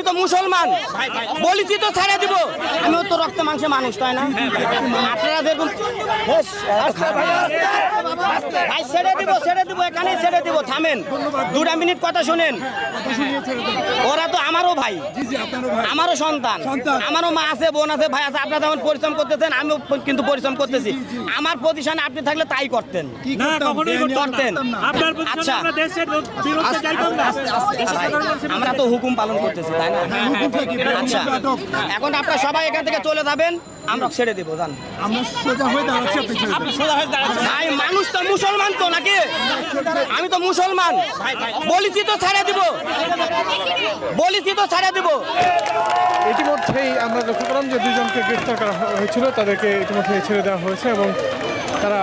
আমি তো মুসলমান। বলিছি তো ছেড়ে দিব। আমিও তো রক্ত মাংসে মানুষ তাই না? আপনারা দেখুন। ভাই ছেড়ে দিব ছেড়ে দিব এখানেই ছেড়ে দিব থামেন। দুটা মিনিট কথা শুনেন। ওরা তো আমারও ভাই। আমারও সন্তান। আমারও মা আছে বোন আছে ভাই আছে। আপনারা যেমন পরিশ্রম করতেছেন আমিও কিন্তু পরিশ্রম করতেছি। আমার পজিশনে আপনি থাকলে তাই করতেন। করতেন। আচ্ছা। আমরা দেশের বিরুদ্ধে যাইতাম না ভাই, আমরা তো হুকুম পালন করতেছি তাই না আচ্ছা। এখন আপনারা সবাই এখান থেকে চলে যাবেন আমরা ছেড়ে দেবো জান হয়ে। ভাই মানুষ তো মুসলমান তো নাকি? আমি তো মুসলমান। বলিছি তো ছেড়ে দিব। বলিছি তো ছেড়ে দিব। ইতিমধ্যেই আমরা লক্ষ্য করলাম যে দুজনকে গ্রেফতার করা হয়েছিল তাদেরকে ইতিমধ্যে ছেড়ে দেওয়া হয়েছে এবং তারা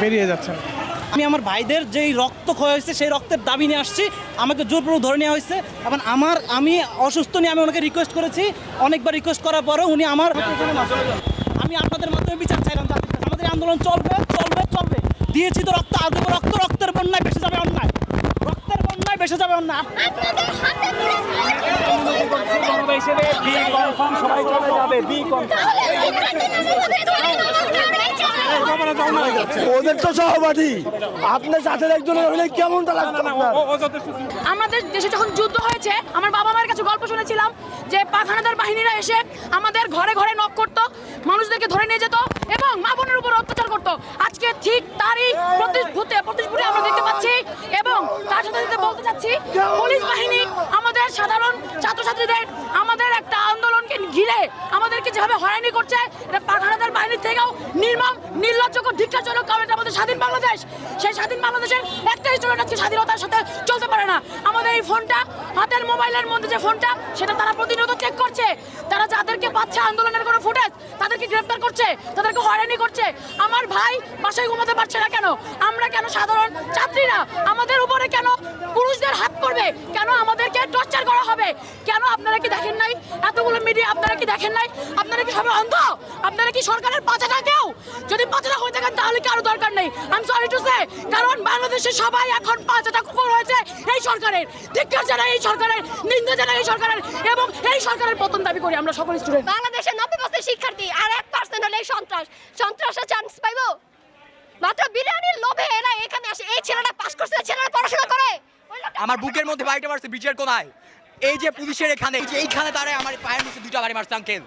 বেরিয়ে যাচ্ছেন। আমি আমার ভাইদের যেই রক্ত ক্ষয় হয়েছে সেই রক্তের দাবি নিয়ে আসছি। আমাকে জোরপূর্বক ধরে নেওয়া হয়েছে। এবং আমার আমি অসুস্থ নিয়ে আমি ওনাকে রিকোয়েস্ট করেছি। অনেকবার রিকোয়েস্ট করার পরেও উনি আমার আমি আপনাদের মাধ্যমে বিচার চাইলাম আমাদের আন্দোলন চলবে চলবে চলবে। দিয়েছি তো রক্ত আর রক্ত রক্তের বন্যায় বেসে যাবে অন্যায়। রক্তের বন্যায় বেসে যাবে অন্যায়। ওদের তো সহপাঠী। আপনার সাথে একজনের হলে কেমনটা লাগতো আমাদের দেশে যখন যুদ্ধ হয়েছে আমার বাবা মায়ের কাছে গল্প শুনেছিলাম যে পাখানাদার বাহিনীরা এসে আমাদের ঘরে ঘরে নক করত মানুষদেরকে ধরে নিয়ে যেত এবং মা বোনের উপর অত্যাচার করত। আজকে ঠিক তারই প্রতিভূতে প্রতিভূতি আমরা দেখতে পাচ্ছি এবং তার সাথে সাথে বলতে চাচ্ছি পুলিশ বাহিনী আমাদের সাধারণ ছাত্রছাত্রীদের আমাদের একটা আন্দোলনকে ঘিরে আমাদেরকে যেভাবে হয়রানি করছে এটা পাখানাদার বাহিনীর থেকেও নির্মম নির্লজ্জক ধিক্ষাজনক কারণ আমাদের স্বাধীন বাংলাদেশ। সেই স্বাধীন বাংলাদেশের একটা স্টুডেন্ট আজকে স্বাধীনতার সাথে চলতে পারে না। আমাদের এই ফোনটা, হাতের মোবাইলের মধ্যে যে ফোনটা, সেটা তারা প্রতিনিয়ত চেক করছে। তারা যাদেরকে পাচ্ছে আন্দোলনের কোনো ফুটেজ তাদেরকে গ্রেফতার করছে, তাদেরকে হয়রানি করছে। আমার ভাই বাসায় ঘুমাতে পারছে না কেন? আমরা কেন সাধারণ ছাত্রীরা? আমাদের উপরে কেন পুরুষদের হাত পড়বে? কেন আমাদেরকে হবে? কেন আপনারা কি দেখেন নাই? এতগুলো মিডিয়া আপনারা কি দেখেন নাই? আপনারা কি সবাই অন্ধ? আপনারা কি সরকারের পাচাটা কেউ? যদি পাচাটা হয়ে থাকেন তাহলে কি আরও দরকার নেই? আমি সরি টু সে কারণ বাংলাদেশের সবাই এখন পাচাটা কুকুর হয়েছে এই সরকারের। ধিক্কার জানাই এই সরকারের নিন্দা জানাই এই সরকারের এবং এই সরকারের পতন দাবি করি আমরা সকল স্টুডেন্ট বাংলাদেশের নব্বই পার্সেন্ট শিক্ষার্থী আর এক পার্সেন্ট হলে এই সন্ত্রাস। সন্ত্রাসের চান্স পাইবো? মাত্র বিরিয়ানির লোভে এরা এখানে আসে। এই ছেলেটা পাস করছে ছেলেরা পড়াশোনা করে। আমার বুকের মধ্যে বাড়িটা মারছে বিচের কোনায়। এই যে পুলিশের এখানে এই যে এইখানে দাঁড়ায় আমার পায়ের নিচে দুটা বাড়ি মারছে আঙ্কেল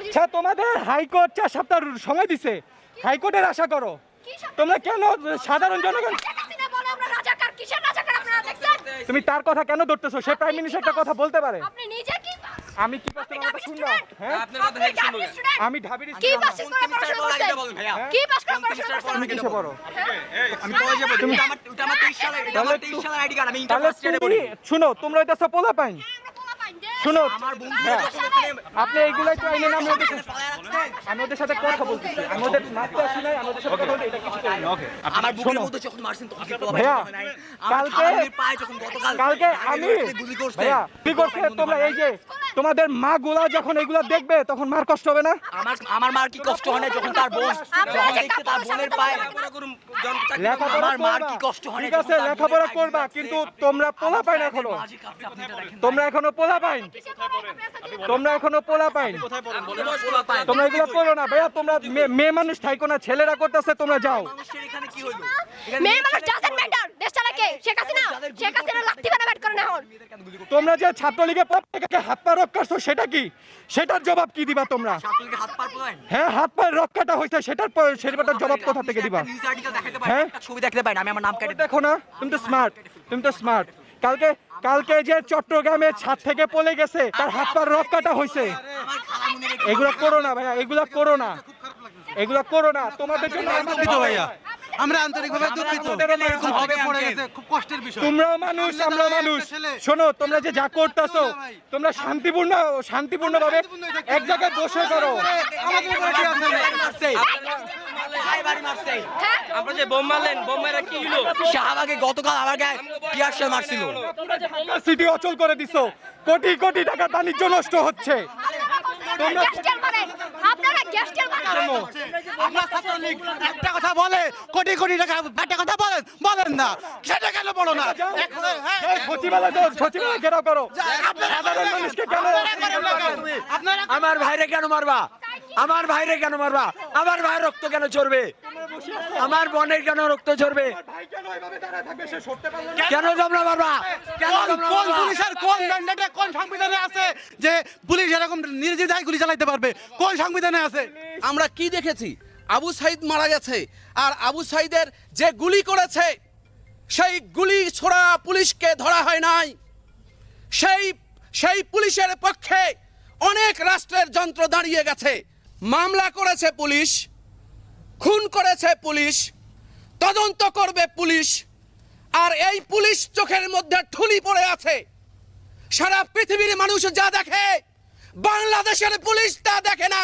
আচ্ছা তোমাদের হাইকোর্ট চার সপ্তাহ সময় দিছে হাইকোর্টের আশা করো তোমরা কেন সাধারণ জনগণ তুমি তার কথা কেন ধরতেছো সে প্রাইম মিনিস্টার একটা কথা বলতে পারে আমি কি পাস আপনি তোমার কথা হ্যাঁ? ঢাবি আমি ঢাবির কি পাস করে পড়াশোনা কি পাস করে পড়াশোনা করছেন? তুমি কিসে পড়ো আমি কলেজে পড়ি ওটা আমার ওটা আমার 23 সালের এটা আমার 23 সালের আইডি কার্ড আমি ইন্টার তাহলে ফার্স্ট ইয়ারে পড়ি শুনো তোমরা পোলা পাইন। পোলা পাইন শুনো আমার বন্ধু হ্যাঁ। আপনি এইগুলাই তো আইনে নাম ওদের আমি ওদের সাথে কথা বলতেছি আমি ওদের আসি নাই আমি ওদের সাথে কথা বলতে এটা কিছু করি না। আমার বুকের মধ্যে যখন মারছেন তখন কি ভাইয়া, হয় কালকে- পায়ে যখন গতকাল কালকে আমি গুলি করছে ভাইয়া কি করছে তোমরা? এই যে তোমাদের মা গুলা যখন এগুলা দেখবে তখন মার কষ্ট হবে না? আমার আমার মার কি কষ্ট হয় না যখন তার বোন যখন তার বোনের পায়ে? লেখাপড়া মার কি কষ্ট হয় ঠিক আছে লেখাপড়া করবা কিন্তু তোমরা পোলা পাইন এখনও। তোমরা এখনও পোলা পাইন। তোমরা এখনও পোলা পাইন। তোমরা এগুলো করো না ভাইয়া তোমরা মেয়ে মানুষ থাইকো না ছেলেরা করতেছে তোমরা যাও। মানুষের এখানে কি হইল? এখানে মেয়ে মানুষ ডাজন্ট ম্যাটার দেশ শেখ হাসিনা শেখ হাসিনা ব্যাট করে না এখন। তোমরা যে ছাত্রলীগের পক্ষে হাত পা রক করছ সেটা কি? সেটার জবাব কি দিবা তোমরা? হ্যাঁ হাত পায়ের রক্ষাটা হয়েছে সেটার সেটার জবাব কোথা থেকে দিবা? হ্যাঁ? ছবি দেখতে পারেন আমি আমার নাম কেটে দেখো না তুমি তো স্মার্ট তুমি তো স্মার্ট কালকে কালকে যে চট্টগ্রামে ছাদ থেকে পড়ে গেছে তার হাত পার রক্ষাটা হয়েছে। এগুলো করো না ভাইয়া এগুলো করো না। এগুলো করো না তোমাদের জন্য আমরা ভাইয়া। আমরা আন্তরিকভাবে দুঃখিত এরকম হবে পড়ে গেছে খুব কষ্টের বিষয় তোমরাও মানুষ আমরা মানুষ শোনো তোমরা যে যা করতেছো তোমরা শান্তিপূর্ণ শান্তিপূর্ণ ভাবে এক জায়গায় বসে করো আমাদের উপরে কি আছে? আপনি যে বোম মারলেন বোম মারা কি হলো শাহবাগে গতকাল আমার গায়ে টিয়ার মারছিল সিটি অচল করে দিছো কোটি কোটি টাকার বাণিজ্য নষ্ট হচ্ছে তোমরা আপনারা ছাত্রলীগ একটা কথা বলে কোটি কোটি টাকা একটা কথা বলেন বলেন না। সেটা কেন বলো না? এখন, হ্যাঁ, সচিবালয় তো করো। সাধারণ মানুষকে কেন আমার ভাইরে কেন মারবা? আমার ভাইরে কেন মারবা? আমার ভাই রক্ত কেন চড়বে? আমার বোনের কেন রক্ত ভাই কেন পারল না। কেন তোমরা কেন? পুলিশের কোন ম্যান্ডেটে কোন সংবিধানে আছে যে পুলিশ এরকম নির্দ্বিধায় গুলি চালাতে পারবে? কোন সংবিধানে আছে? আমরা কি দেখেছি? আবু সাইদ মারা গেছে আর আবু সাইদের যে গুলি করেছে সেই গুলি ছোড়া পুলিশকে ধরা হয় নাই। সেই সেই পুলিশের পক্ষে অনেক রাষ্ট্রের যন্ত্র দাঁড়িয়ে গেছে। মামলা করেছে পুলিশ। খুন করেছে পুলিশ, তদন্ত করবে পুলিশ, আর এই পুলিশ চোখের মধ্যে ঠুলি পড়ে আছে। সারা পৃথিবীর মানুষ যা দেখে, বাংলাদেশের পুলিশ তা দেখে না।